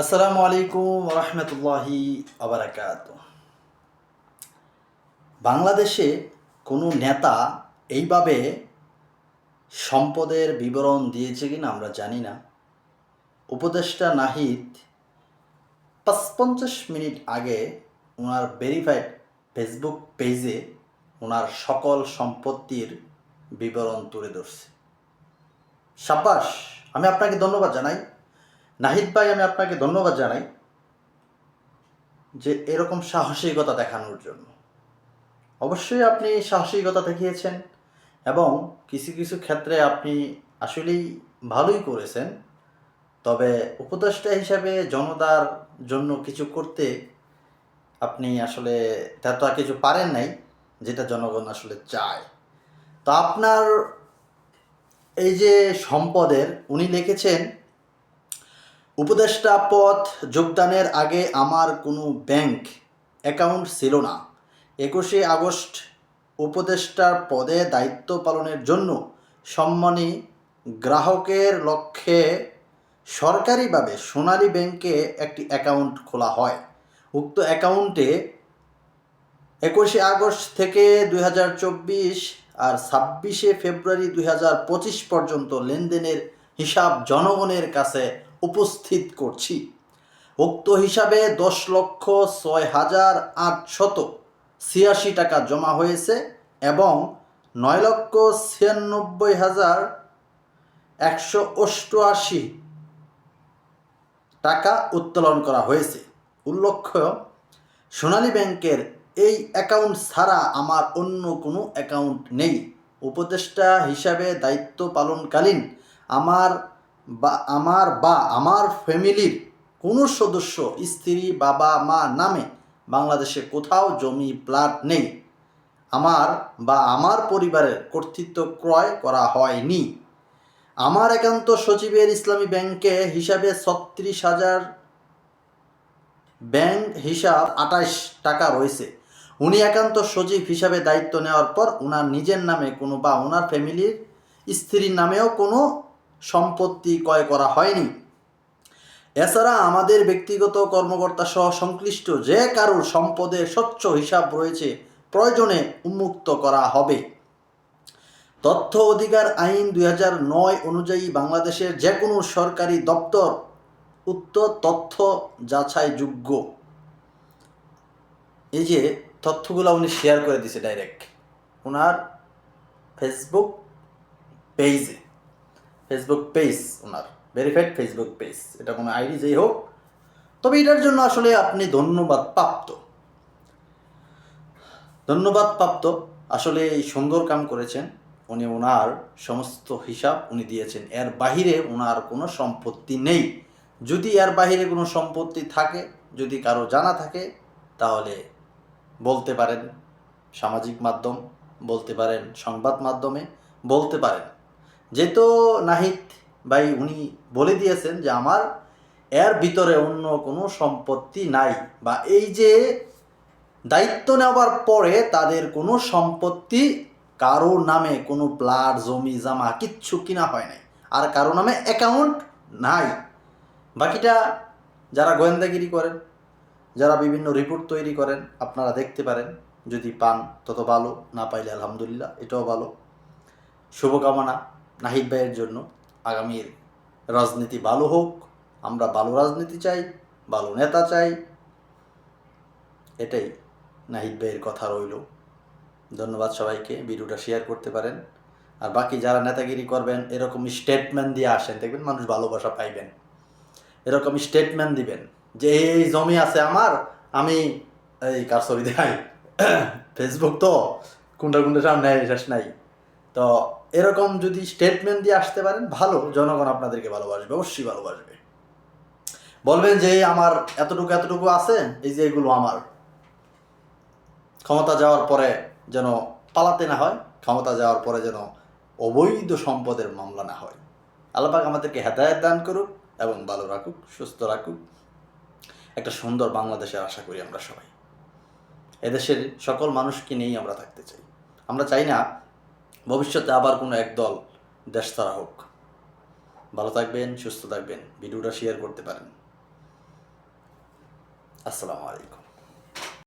আসসালামু আলাইকুম রহমতুল্লাহি আবরাকাত। বাংলাদেশে কোনো নেতা এইভাবে সম্পদের বিবরণ দিয়েছে কিনা আমরা জানি না। উপদেষ্টা নাহিদ পঞ্চাশ মিনিট আগে ওনার ভেরিফাইড ফেসবুক পেজে ওনার সকল সম্পত্তির বিবরণ তুলে ধরছে। সাব্বাস আমি আপনাকে ধন্যবাদ জানাই। নাহিদ ভাই, আমি আপনাকে ধন্যবাদ জানাই যে এরকম সাহসিকতা দেখানোর জন্য। অবশ্যই আপনি সাহসিকতা দেখিয়েছেন এবং কিছু কিছু ক্ষেত্রে আপনি আসলেই ভালোই করেছেন। তবে উপদেষ্টা হিসাবে জনতার জন্য কিছু করতে আপনি আসলে তত আর কিছু পারেন নাই, যেটা জনগণ আসলে চায়। তো আপনার এই যে সম্পদের, উনি লিখেছেন উপদেষ্টা পদ যোগদানের আগে আমার কোনো ব্যাংক অ্যাকাউন্ট ছিল না। একুশে আগস্ট উপদেষ্টার পদে দায়িত্ব পালনের জন্য সম্মানী গ্রাহকের লক্ষ্যে সরকারিভাবে সোনালী ব্যাংকে একটি অ্যাকাউন্ট খোলা হয়। উক্ত অ্যাকাউন্টে একুশে আগস্ট থেকে দু হাজার চব্বিশ আর ছাব্বিশে ফেব্রুয়ারি দু হাজার পঁচিশ পর্যন্ত লেনদেনের হিসাব জনগণের কাছে উপস্থিত করছি। উক্ত হিসাবে দশ লক্ষ ছয় হাজার আটশত ছিয়াশি টাকা জমা হয়েছে এবং নয় লক্ষ ছিয়ানব্বই হাজার একশো অষ্টআশি টাকা উত্তোলন করা হয়েছে। উল্লেখ্য, সোনালী ব্যাংকের এই অ্যাকাউন্ট ছাড়া আমার অন্য কোনো অ্যাকাউন্ট নেই। উপদেষ্টা হিসাবে দায়িত্ব পালনকালীন আমার বা আমার বা আমার ফ্যামিলির কোনো সদস্য স্ত্রী, বাবা, মা নামে বাংলাদেশে কোথাও জমি প্লাট নেই। আমার বা আমার পরিবারের কর্তৃত্ব ক্রয় করা হয়নি। আমার একান্ত সচিবের ইসলামী ব্যাংকে হিসাবে ছত্রিশ হাজার ব্যাংক হিসাব আঠাশ টাকা রয়েছে। উনি একান্ত সচিব হিসাবে দায়িত্ব নেওয়ার পর ওনার নিজের নামে কোনো বা ওনার ফ্যামিলির স্ত্রীর নামেও কোনো সম্পত্তি ক্রয় করা হয়নি। এছাড়া আমাদের ব্যক্তিগত কর্মকর্তা সহ সংশ্লিষ্ট যে কারোর সম্পদের স্বচ্ছ হিসাব রয়েছে, প্রয়োজনে উন্মুক্ত করা হবে। তথ্য অধিকার আইন দুই নয় অনুযায়ী বাংলাদেশের যে কোনো সরকারি দপ্তর উত্তর তথ্য যাচাইযোগ্য। এই যে তথ্যগুলো উনি শেয়ার করে দিছে ডাইরেক্ট ওনার ফেসবুক পেজে ফেসবুক পেজ ওনার ভেরিফাইড ফেসবুক পেজ এটা কোনো আইডি যেই হোক। তবে এটার জন্য আসলে আপনি ধন্যবাদ প্রাপ্ত। ধন্যবাদ প্রাপ্ত, আসলে এই সুন্দর কাম করেছেন। উনি ওনার সমস্ত হিসাব উনি দিয়েছেন। এর বাহিরে ওনার কোনো সম্পত্তি নেই। যদি এর বাহিরে কোনো সম্পত্তি থাকে, যদি কারও জানা থাকে, তাহলে বলতে পারেন। সামাজিক মাধ্যম, বলতে পারেন সংবাদ মাধ্যমে, বলতে পারেন। যেহেতু নাহিদ ভাই উনি বলে দিয়েছেন যে আমার এর ভিতরে অন্য কোনো সম্পত্তি নাই বা এই যে দায়িত্ব নেওয়ার পরে তাদের কোনো সম্পত্তি কারও নামে কোনো প্লাট, জমি, জামা কিচ্ছু কিনা হয় নাই আর কারও নামে অ্যাকাউন্ট নাই। বাকিটা যারা গোয়েন্দাগিরি করেন, যারা বিভিন্ন রিপোর্ট তৈরি করেন, আপনারা দেখতে পারেন, যদি পান তত ভালো, না পাইলে আলহামদুলিল্লাহ, এটাও ভালো। শুভকামনা। নাহিদ ভাইয়ের জন্য আগামীর রাজনীতি ভালো হোক, আমরা ভালো রাজনীতি চাই, ভালো নেতা চাই। এটাই নাহিদ ভাইয়ের কথা রইল। ধন্যবাদ সবাইকে, ভিডিওটা শেয়ার করতে পারেন। আর বাকি যারা নেতাগিরি করবেন, এরকম স্টেটমেন্ট দিয়ে আসেন, দেখবেন মানুষ ভালোবাসা পাইবেন। এরকম স্টেটমেন্ট দিবেন যে, এই জমি আছে আমার, আমি এই কার ছবি দেখাই? ফেসবুক তো? কোনটা কোনটা সামনে শেষ নাই। তো এরকম যদি স্টেটমেন্ট দিয়ে আসতে পারেন, ভালো, জনগণ আপনাদেরকে ভালোবাসবে, অবশ্যই ভালোবাসবে। বলবেন যে আমার এতটুকু এতটুকু আছে, এই যে এগুলো আমার। ক্ষমতা যাওয়ার পরে যেন পালাতে না হয়, ক্ষমতা যাওয়ার পরে যেন অবৈধ সম্পদের মামলা না হয়। আল্লাপাক আমাদেরকে হেদায়ত দান করুক এবং ভালো রাখুক, সুস্থ রাখুক। একটা সুন্দর বাংলাদেশের আশা করি আমরা সবাই। এদেশের সকল মানুষকে নিয়েই আমরা থাকতে চাই। আমরা চাই না ভবিষ্যতে আবার কোনো এক দল দেশ তারা হোক। ভালো থাকবেন, সুস্থ থাকবেন। ভিডিওটা শেয়ার করতে পারেন। আসসালামু আলাইকুম।